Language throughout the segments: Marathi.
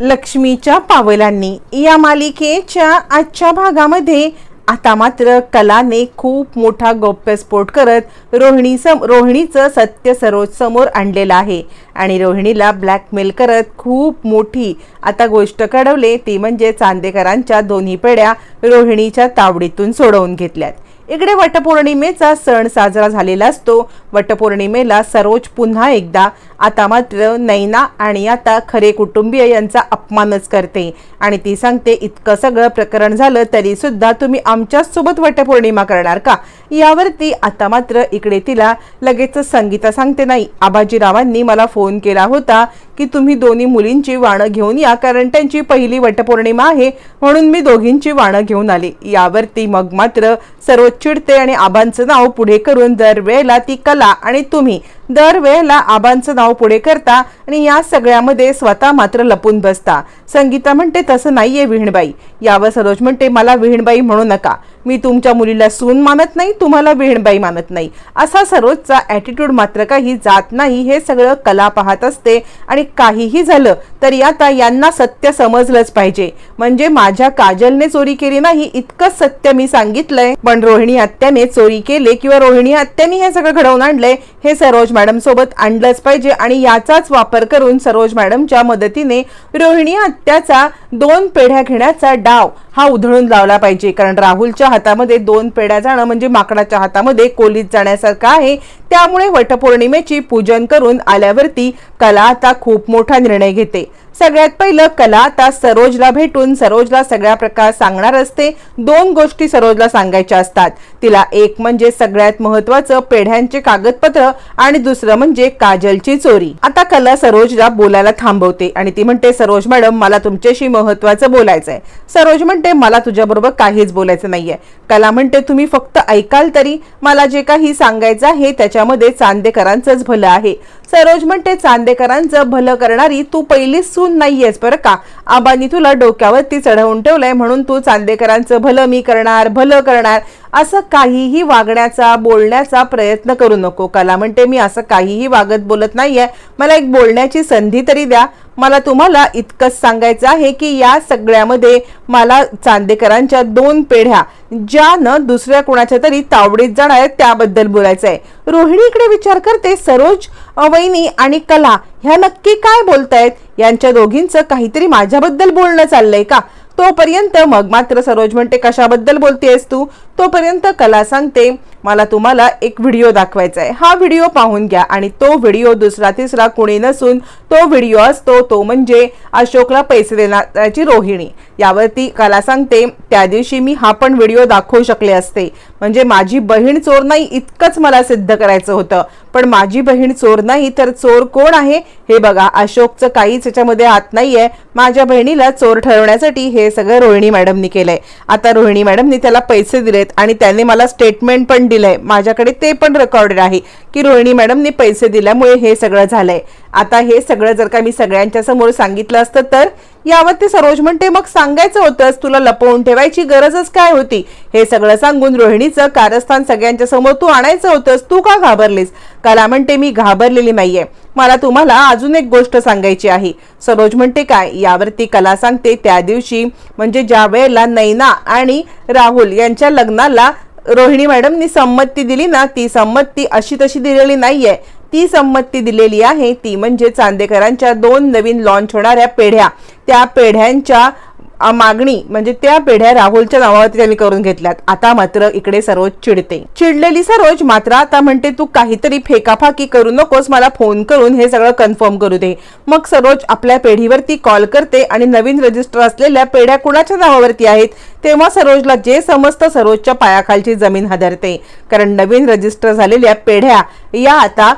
लक्ष्मीच्या पावलांनी. या मालिकेच्या आजच्या भागामध्ये आता मात्र कलाने खूप मोठा गौप्यस्फोट करत रोहिणी सम रोहिणीचं सत्य सरोज समोर आणलेलं आहे. आणि रोहिणीला ब्लॅकमेल करत खूप मोठी आता गोष्ट कळवले ती म्हणजे चांदेकरांच्या दोन्ही पेढ्या रोहिणीच्या तावडीतून सोडवून घेतल्यात. इकडे वटपौर्णिमेचा सण साजरा झालेला असतो. वटपौर्णिमेला सरोज पुन्हा एकदा आता मात्र नैना आणि आता खरे कुटुंबीय यांचा अपमानच करते. आणि ती सांगते इतकं सगळं प्रकरण झालं तरी सुद्धा तुम्ही आमच्याच सोबत वटपौर्णिमा करणार का? यावरती आता मात्र इकडे तिला लगेच संगीता सांगते नाही आबाजीरावांनी मला फोन केला होता की तुम्ही दोन्ही मुलींची वाणं घेऊन या कारण त्यांची पहिली वटपौर्णिमा आहे म्हणून मी दोघींची वाणं घेऊन आले. यावरती मग मात्र सर्वोच्च चिडते आणि आबांचं नाव पुढे करून दरवेळेला ती कला आणि तुम्ही दरवेळेला आबांचं नाव पुढे करता आणि या सगळ्यामध्ये स्वतः मात्र लपून बसता. संगीता म्हणते तसं नाहीये विहीणबाई. यावर सरोज म्हणते मला विहीणबाई म्हणू नका. मी तुमच्या मुलीला सून मानत नाही तुम्हाला विहीणबाई मानत नाही. असा सरोजचा ॲटिट्यूड मात्र काही जात नाही हे सगळं कला पाहत असते. आणि काहीही झालं तरी आता यांना सत्य समजलंच पाहिजे. म्हणजे माझ्या काजलने चोरी केली नाही इतकंच सत्य मी सांगितलंय. पण रोहिणी आत्याने चोरी केले किंवा रोहिणी आत्याने हे सगळं घडवून आणलंय हे सरोज मॅडम सोबत आणलंच पाहिजे. आणि याचाच वापर करून सरोज मॅडमच्या मदतीने रोहिणी आत्याचा दोन पेढ्या घेण्याचा डाव हा उधळून लावला पाहिजे. कारण राहुलच्या हातामध्ये दोन पेढ्या जाणं म्हणजे माकडाच्या हातामध्ये कोलीत जाण्यासारखं आहे. त्यामुळे वटपौर्णिमेची पूजन करून आल्यावरती कला आता खूप मोठा निर्णय घेते. सगळ्यात पहिलं कला आता सरोजला भेटून सरोजला सगळ्या प्रकार सांगणार असते. दोन गोष्टी सरोजला सांगायच्या असतात. तिला एक म्हणजे सगळ्यात महत्वाचं पेढ्यांचे कागदपत्र आणि दुसरं म्हणजे काजलची चोरी. आता कला सरोजला बोलायला थांबवते आणि ती म्हणते सरोज मॅडम मला तुमच्याशी महत्वाचं बोलायचंय. सरोज म्हणते मला तुझ्याबरोबर काहीच बोलायचं नाहीये. कला म्हणते तुम्ही फक्त ऐकाल तरी. मला जे काही सांगायचं आहे त्याच्यामध्ये चांदेकरांचंच भलं आहे. सरोज म्हणते चांदेकरांचं भलं करणारी तू पहिलीच तू नाहीयेस बरं का? आबांनी तुला डोक्यावरती चढवून ठेवलंय म्हणून तू चांदेकरांचं भलं मी करणार भलं करणार असं काहीही वागण्याचा बोलण्याचा प्रयत्न करू नको. कला म्हणते मी असं काहीही वागत बोलत नाहीये. मला एक बोलण्याची संधी तरी द्या. मला तुम्हाला इतकंच सांगायचं आहे की या सगळ्यामध्ये मला चांदेकरांच्या दोन पेढ्या ज्यानं दुसऱ्या कोणाच्या तरी तावडीत जाणार आहेत त्याबद्दल बोलायचं आहे विचार करते सरोज अवैनी आणि कला ह्या नक्की काय बोलतायत? यांच्या दोघींचं काहीतरी माझ्याबद्दल बोलणं चाललंय का? तोपर्यंत मग मात्र सरोज म्हणते कशाबद्दल बोलतेस तू? तोपर्यंत कला सांगते मला तुम्हाला एक व्हिडिओ दाखवायचा आहे हा व्हिडिओ पाहून घ्या आणि तो व्हिडिओ दुसरा तिसरा कुणी नसून तो व्हिडिओ असतो तो म्हणजे अशोकला पैसे देणाऱ्याची रोहिणी. यावरती कला सांगते त्या दिवशी मी हा पण व्हिडिओ दाखवू शकले असते. म्हणजे माझी बहीण चोर नाही इतकंच मला सिद्ध करायचं होतं. पण माझी बहीण चोर नाही तर चोर कोण आहे? हे बघा अशोकचं काहीच याच्यामध्ये हात आहे माझ्या बहिणीला चोर ठरवण्यासाठी हे सगळं रोहिणी मॅडमनी केलंय. आता रोहिणी मॅडमनी त्याला पैसे दिले आहेत आणि त्याने मला स्टेटमेंट पण दिलंय. माझ्याकडे ते पण रेकॉर्डेड आहे. की रोहिणी मॅडमनी पैसे दिल्यामुळे हे सगळं झालंय. आता हे सगळं जर का मी सगळ्यांच्या समोर सांगितलं असतं तर यावरती सरोज म्हणते मग सांगायचं होतंच तुला लपवून ठेवायची गरजच काय होती? हे सगळं सांगून रोहिणीचं कारस्थान सगळ्यांच्या समोर तू आणायचं होतंस तू का घाबरलीस? कला म्हणते मी घाबरलेली नाहीये. मला तुम्हाला अजून एक गोष्ट सांगायची आहे. सरोज म्हणते काय? यावरती कला सांगते त्या दिवशी म्हणजे ज्या वेळेला नैना आणि राहुल यांच्या लग्नाला रोहिणी मॅडमनी संमती दिली ना ती संमती अशी तशी दिलेली नाहीये. ती संमती दिलेली आहे. ती म्हणजे चांदेकरांच्या दोन नवीन लॉन्च होणाऱ्या पेढ्या. त्या पेढ्यांच्या मागणी म्हणजे त्या पेढ्या राहुलच्या नावावरती त्यांनी करून घेतल्यात. आता मात्र इकडे सरोज चिडते. चिडलेली सरोज मात्र आता म्हणते तू काहीतरी फेकाफाकी करू नकोस मला फोन करून हे सगळं कन्फर्म करू दे. मग सरोज आपल्या पेढीवरती कॉल करते आणि नवीन रजिस्टर असलेल्या पेढ्या कुणाच्या नावावरती आहेत? तेव्हा सरोजला जे समजतं सरोजच्या पायाखालची जमीन हादरते. कारण नवीन रजिस्टर झालेल्या पेढ्या या आता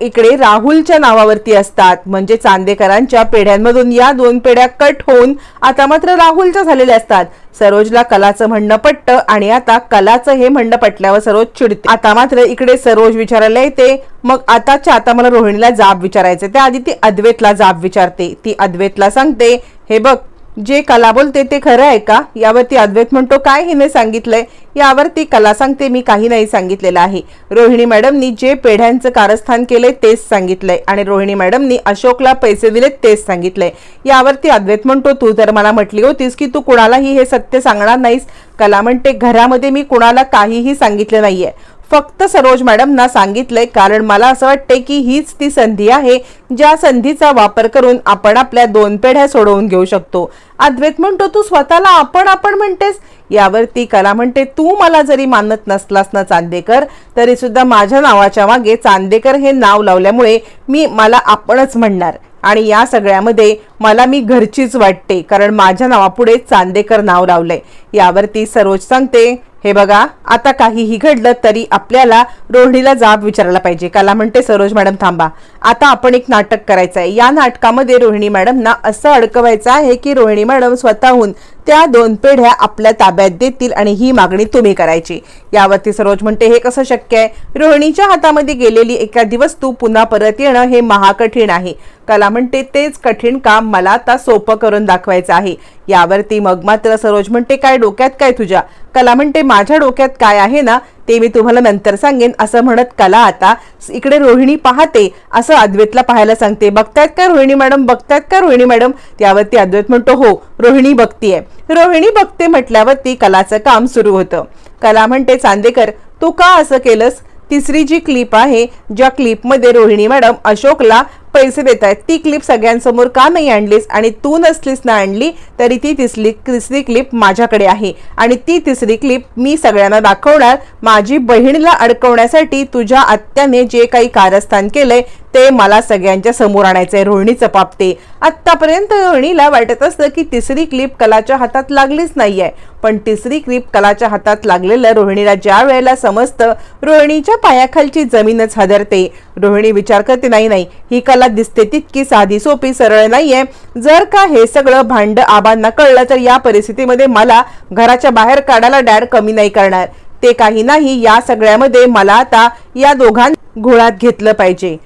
इकडे राहुलच्या नावावरती असतात. म्हणजे चांदेकरांच्या पेढ्यांमधून या दोन पेढ्या कट होऊन आता मात्र राहुलच्या झालेल्या असतात. सरोजला कलाचं म्हणणं पटतं आणि आता कलाचं हे म्हणणं पटल्यावर सरोज चिडते. आता मात्र इकडे सरोज विचारायला येते. मग आताच्या आता मला रोहिणीला जाब विचारायचे त्याआधी ती अद्वैतला जाब विचारते. ती अद्वैतला सांगते हे बघ जे कला बोलते ते खरं आहे का? यावरती अद्वैत म्हणतो काय हिने सांगितलंय? यावरती कला सांगते मी काही नाही सांगितलेलं आहे. रोहिणी मॅडमनी जे पेढ्यांचं कारस्थान केलंय तेच सांगितलंय आणि रोहिणी मॅडमनी अशोकला पैसे दिले तेच सांगितलंय. यावरती अद्वैत म्हणतो तू तर मला म्हटली होतीस की तू कुणालाही हे सत्य सांगणार नाहीस कला म्हणते घरामध्ये मी कुणाला काहीही सांगितलं नाहीये. फक्त सरोज मॅडमना सांगितलंय कारण मला असं वाटतंय की हीच ती संधी आहे ज्या संधीचा वापर करून आपण आपल्या दोन पेढ्या सोडवून घेऊ शकतो. अद्वैत म्हणतो तू स्वतःला आपण आपण म्हणतेस. यावरती कला म्हणते तू मला जरी मानत नसलास ना चांदेकर तरी सुद्धा माझ्या नावाच्या मागे चांदेकर हे नाव लावल्यामुळे मी मला आपणच म्हणणार. आणि या सगळ्यामध्ये मला मी घरचीच वाटते कारण माझ्या नावापुढे चांदेकर नाव लावलंय. यावरती सरोज सांगते हे बघा आता काहीही घडलं तरी आपल्याला रोहिणीला जाब विचारायला पाहिजे. काला म्हणते सरोज मॅडम थांबा. आता आपण एक नाटक करायचं आहे या नाटकामध्ये रोहिणी मॅडमना असं अडकवायचं आहे की रोहिणी मॅडम स्वतःहून त्या दोन पेढ्या आपल्या ताब्यात देतील आणि ही मागणी तुम्ही करायची. यावरती सरोज म्हणते हे कसं शक्य आहे? रोहिणीच्या हातामध्ये गेलेली एखादी वस्तू पुन्हा परत येणं हे महाकठीण आहे. कला म्हणते तेच कठीण काम मला आता सोपं करून दाखवायचं आहे. यावरती मग मात्र सरोज म्हणते काय डोक्यात काय तुझ्या? कला म्हणते माझ्या डोक्यात काय आहे ना ते मी तुम्हाला नंतर सांगेन. असं म्हणत कला आता इकडे रोहिणी पाहते असं अद्वैतला पाहायला सांगते बघतायत का रोहिणी मॅडम? बघतायत का रोहिणी मॅडम? त्यावरती अद्वैत म्हणतो हो रोहिणी बघतीये. रोहिणी बघते म्हटल्यावरती कलाचं काम सुरू होतं. कला म्हणते चांदेकर तू का असं केलंस? तिसरी जी क्लिप आहे ज्या क्लिपमध्ये रोहिणी मॅडम अशोकला पैसे देत आहेत ती क्लिप सगळ्यांसमोर का नाही आणलीस? आणि तू नसलीस ना आणली तरी ती तिसरी तिसरी क्लिप माझ्याकडे आहे. आणि ती तिसरी क्लिप मी सगळ्यांना दाखवणार. माझी बहिणीला अडकवण्यासाठी तुझ्या आत्याने जे काही कारस्थान केलंय ते मला सगळ्यांच्या समोर आणायचंय रोहिणीचं पापते आत्तापर्यंत रोहिणीला वाटत असतं की तिसरी क्लिप कलाच्या हातात लागलीच नाहीये. पण तिसरी क्लिप कलाच्या हातात लागलेलं रोहिणीला ज्या वेळेला समजतं रोहिणीच्या पायाखालची जमीनच हादरते. रोहिणी विचार करते नाही नाही ही कला दिसते तितकी साधी सोपी सरळ नाहीये. जर का हे सगळं भांड आबांना कळलं तर या परिस्थितीमध्ये मला घराच्या बाहेर काढायला डॅड कमी नाही करणार. ते काही नाही या सगळ्यामध्ये मला आता या दोघां घोळात घेतलं पाहिजे.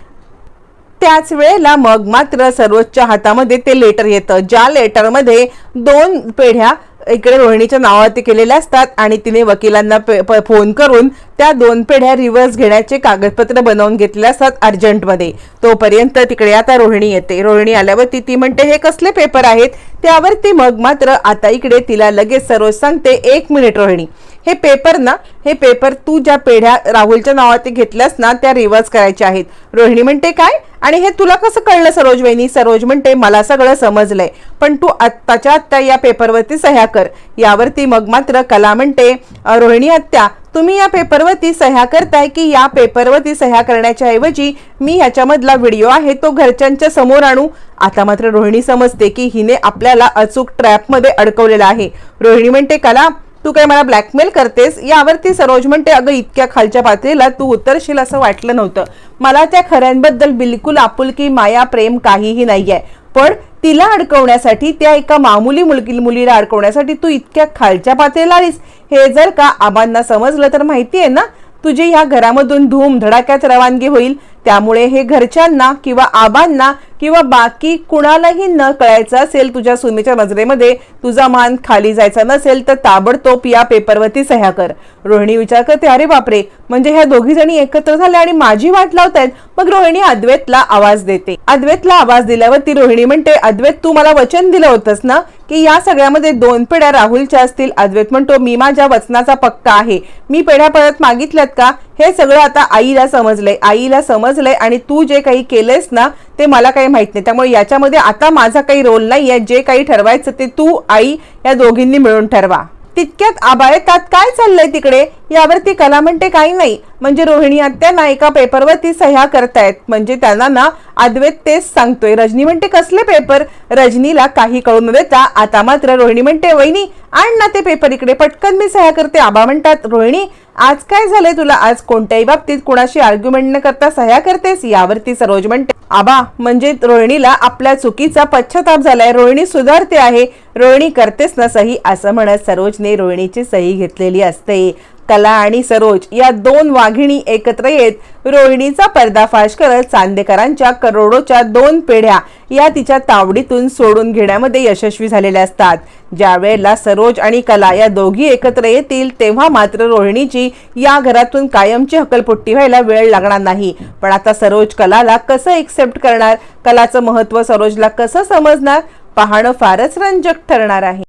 त्याच वेळेला मग मात्र सर्वोच्च हातामध्ये ते लेटर येतं. ज्या लेटरमध्ये दोन पेढ्या इकडे रोहिणीच्या नावावरती केलेल्या असतात आणि तिने वकिलांना फोन करून त्या दोन पेढ्या रिव्हर्स घेण्याचे कागदपत्र बनवून घेतले असतात अर्जंटमध्ये. तोपर्यंत तिकडे आता रोहिणी येते. रोहिणी आल्यावरती ती म्हणते हे कसले पेपर आहेत? त्यावरती मग मात्र आता इकडे तिला लगेच सरोज सांगते एक मिनिट रोहिणी. हे पेपर ना हे पेपर तू ज्या पेढ्या राहुलच्या नावावरती घेतल्यास ना त्या रिव्हर्स करायच्या आहेत. रोहिणी म्हणते काय? आणि हे तुला कसं कळलं सरोज वहिनी? सरोज म्हणते मला सगळं समजलंय. पण तू आत्ताच्या आत्ता या पेपरवरती सह्या कर. यावरती मग मात्र कला म्हणते रोहिणी आत्या तुम्ही या पेपरवरती सह्या करताय की या पेपरवरती सह्या करण्याच्या ऐवजी मी ह्याच्यामधला व्हिडिओ आहे तो घरच्यांच्या समोर आणू? आता मात्र रोहिणी समजते की हिने आपल्याला अचूक ट्रॅपमध्ये अडकवलेला आहे. रोहिणी म्हणते कला तू काय मला ब्लॅकमेल करतेस? यावरती सरोज म्हणते अगं इतक्या खालच्या पातळीला तू उतरशील असं वाटलं नव्हतं. मला त्या खऱ्यांबद्दल बिलकुल आपुलकी माया प्रेम काहीही नाही आहे पण तिला अडकवण्यासाठी त्या एका मामुली मुलगी मुलीला अडकवण्यासाठी तू इतक्या खालच्या पातळीला आलीस. हे जर का आबांना समजलं तर माहिती आहे ना तुझी ह्या घरामधून धूम धडाक्यात रवानगी होईल. त्यामुळे हे घरच्यांना किंवा आबांना किंवा बाकी कुणालाही न कळायचं असेल तुझ्या सुनेच्या नजरेमध्ये तुझा मान खाली जायचा नसेल तर ताबडतोब या पेपरवरती सह्या कर. रोहिणी विचार करते अरे बापरे! म्हणजे ह्या दोघी जणी एकत्र झाल्या आणि माझी वाट लावतायत? मग रोहिणी अद्वैतला आवाज देते. अद्वैतला आवाज दिल्यावरती रोहिणी म्हणते अद्वैत तू मला वचन दिलं होतंस ना की या सगळ्यामध्ये दोन पेढ्या राहुलच्या असतील? अद्वैत म्हणतो मी माझ्या वचनाचा पक्का आहे. मी पेढ्या परत मागितल्यात का? हे सगळं आता आईला समजलंय. आईला समजलंय आणि तू जे काही केलंयस ना ते मला काही माहीत नाही. त्यामुळे याच्यामध्ये आता माझा काही रोल नाही आहे जे काही ठरवायचं ते तू आई या दोघींनी मिळून ठरवा. तितक्यात आबा येतात काय चाललंय तिकडे? यावरती कला म्हणते काही नाही. म्हणजे रोहिणी आत्या ना एका पेपरवरती सह्या करतायत. म्हणजे त्यांना ना अद्वैत तेच सांगतोय. रजनी म्हणते कसले पेपर? रजनीला काही कळू न देता आता मात्र रोहिणी म्हणते वहिनी आण ना ते पेपर इकडे. पटकन मी सह्या करते. आबा म्हणतात रोहिणी आज काय झालंय तुला? आज कोणत्याही बाबतीत कुणाशी आर्ग्युमेंट न करता सह्या करतेस? यावरती सरोज म्हणते आबा म्हणजे रोहिणीला आपल्या चुकीचा पश्चाताप झालाय. रोहिणी सुधारते आहे. रोहिणी करतेस ना सही? असं म्हणत सरोजने रोहिणीची सही घेतलेली असते. कला आणि सरोज या दोन वाघिणी एकत्र येत रोहिणीचा पर्दाफाश करत चांदेकरांच्या करोडोच्या दोन पेढ्या या तिच्या तावडीतून सोडून घेण्यामध्ये यशस्वी झालेल्या असतात. ज्या वेळेला सरोज आणि कला या दोघी एकत्र येतील तेव्हा मात्र रोहिणीची या घरातून कायमची हकलपुट्टी व्हायला वेळ लागणार नाही. पण आता सरोज कलाला कसं एक्सेप्ट करणार? कलाचं महत्त्व सरोजला कसं समजणार? पाहणं फारच रंजक ठरणार आहे.